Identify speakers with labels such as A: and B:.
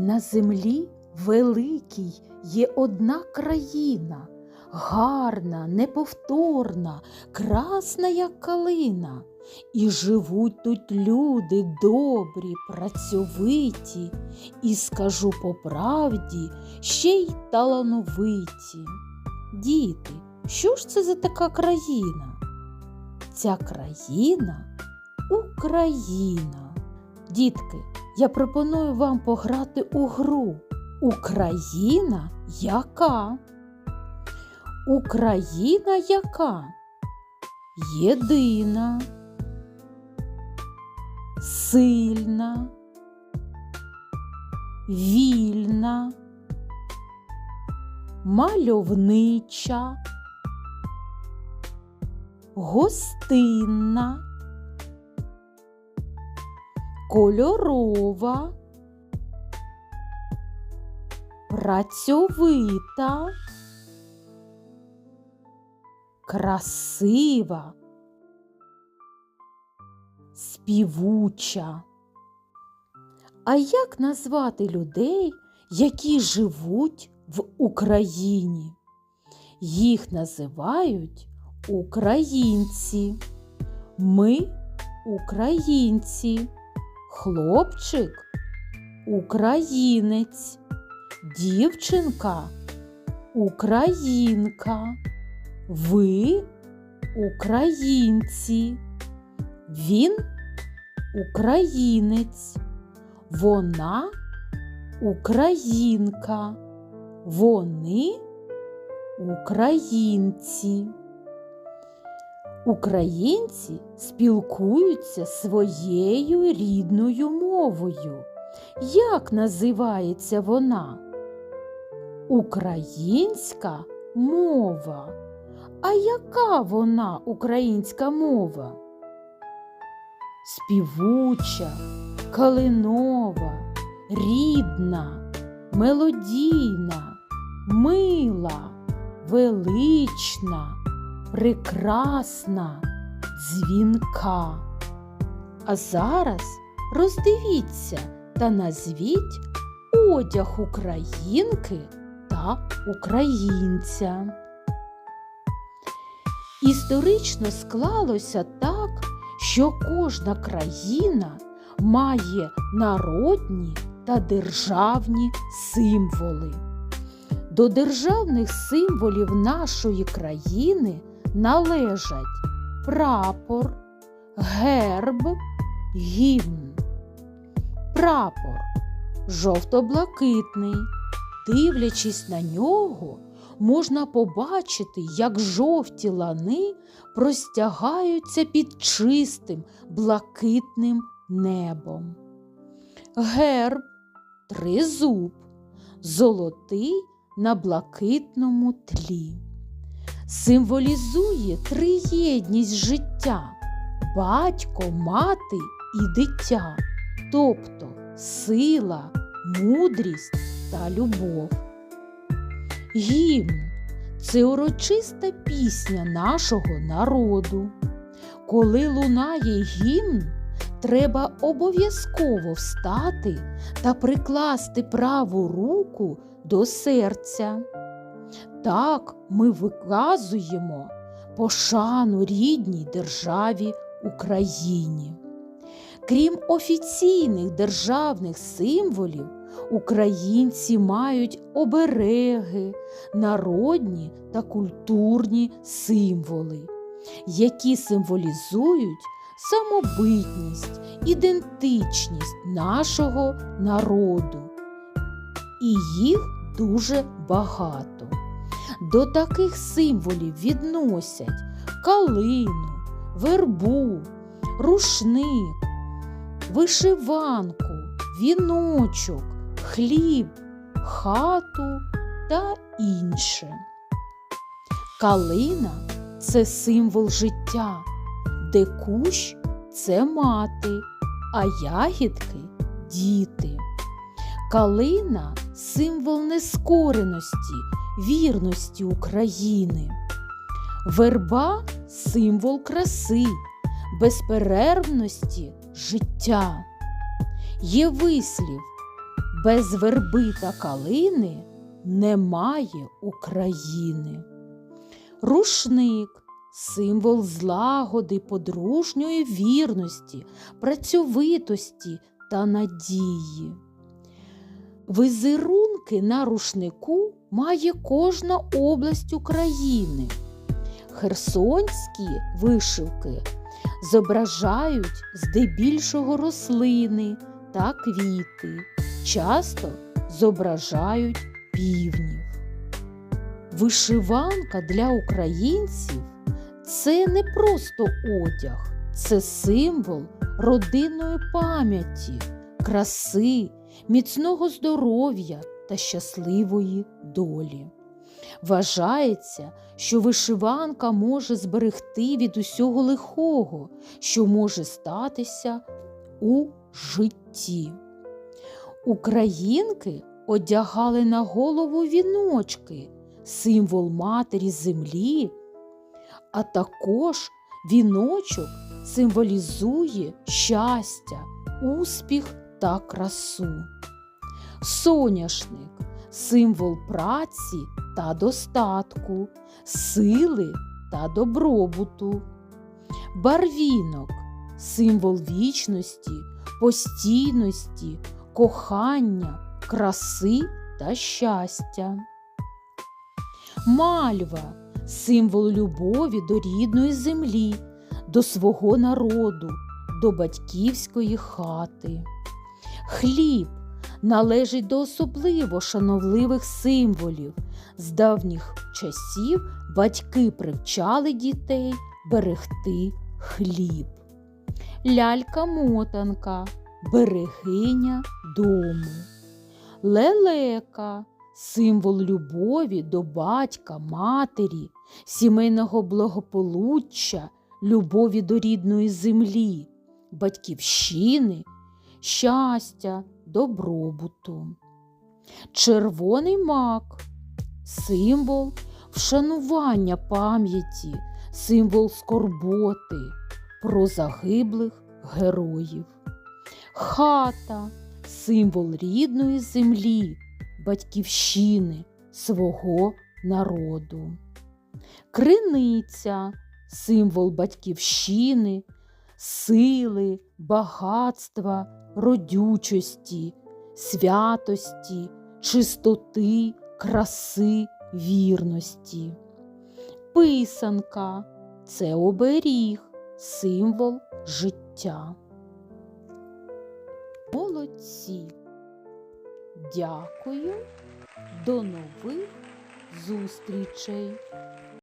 A: На землі великій є одна країна, гарна, неповторна, красна, як калина. І живуть тут люди добрі, працьовиті, і скажу по правді, ще й талановиті. Діти, що ж це за така країна? Ця країна Україна. Дітки, я пропоную вам пограти у гру. Україна яка? Україна яка? Єдина, сильна, вільна, мальовнича, гостинна, кольорова, працьовита, красива, співуча. А як назвати людей, які живуть в Україні? Їх називають українці. Ми українці, хлопчик українець, дівчинка українка, ви українці, він українець, вона українка, вони українці. Українці спілкуються своєю рідною мовою. Як називається вона? Українська мова. А яка вона українська мова? Співуча, калинова, рідна, мелодійна, мила, велична прекрасна, дзвінка. А зараз роздивіться та назвіть одяг українки та українця. Історично склалося так, що кожна країна має народні та державні символи. До державних символів нашої країни належать прапор, герб, гімн. Прапор жовто-блакитний. Дивлячись на нього, можна побачити, як жовті лани простягаються під чистим блакитним небом. Герб тризуб, золотий на блакитному тлі символізує триєдність життя батько, мати і дитя, тобто сила, мудрість та любов. Гімн це урочиста пісня нашого народу. Коли лунає гімн, треба обов'язково встати та прикласти праву руку до серця. Так ми виказуємо пошану рідній державі Україні. Крім офіційних державних символів, українці мають обереги, народні та культурні символи, які символізують самобитність, ідентичність нашого народу. І їх дуже багато. До таких символів відносять калину, вербу, рушник, вишиванку, віночок, хліб, хату та інше. Калина це символ життя, де кущ це мати, а ягідки діти. Калина символ нескореності, вірності України. Верба символ краси, безперервності життя. Є вислів Без верби та калини немає України. Рушник символ злагоди, подружньої вірності, працьовитості та надії. Візерунки на рушнику має кожна область України. Херсонські вишивки зображають здебільшого рослини та квіти, часто зображають півнів. Вишиванка для українців це не просто одяг, це символ родинної пам'яті, краси, міцного здоров'я та щасливої долі. Вважається, що вишиванка може зберегти від усього лихого, що може статися у житті. Українки одягали на голову віночки, символ матері землі, а також віночок символізує щастя, успіх та красу. Соняшник символ праці та достатку, сили та добробуту. Барвінок символ вічності, постійності, кохання, краси та щастя. Мальва символ любові до рідної землі, до свого народу, до батьківської хати. Хліб належить до особливо шановливих символів. З давніх часів батьки привчали дітей берегти хліб. Лялька-мотанка берегиня дому. Лелека символ любові до батька, матері, сімейного благополуччя, любові до рідної землі, батьківщини, щастя, добробуту. Червоний мак символ вшанування пам'яті, символ скорботи про загиблих героїв. Хата символ рідної землі, батьківщини, свого народу. Криниця символ батьківщини, сили, багатства, родючості, святості, чистоти, краси, вірності. Писанка це оберіг, символ життя. Молодці. Дякую. До нових зустрічей!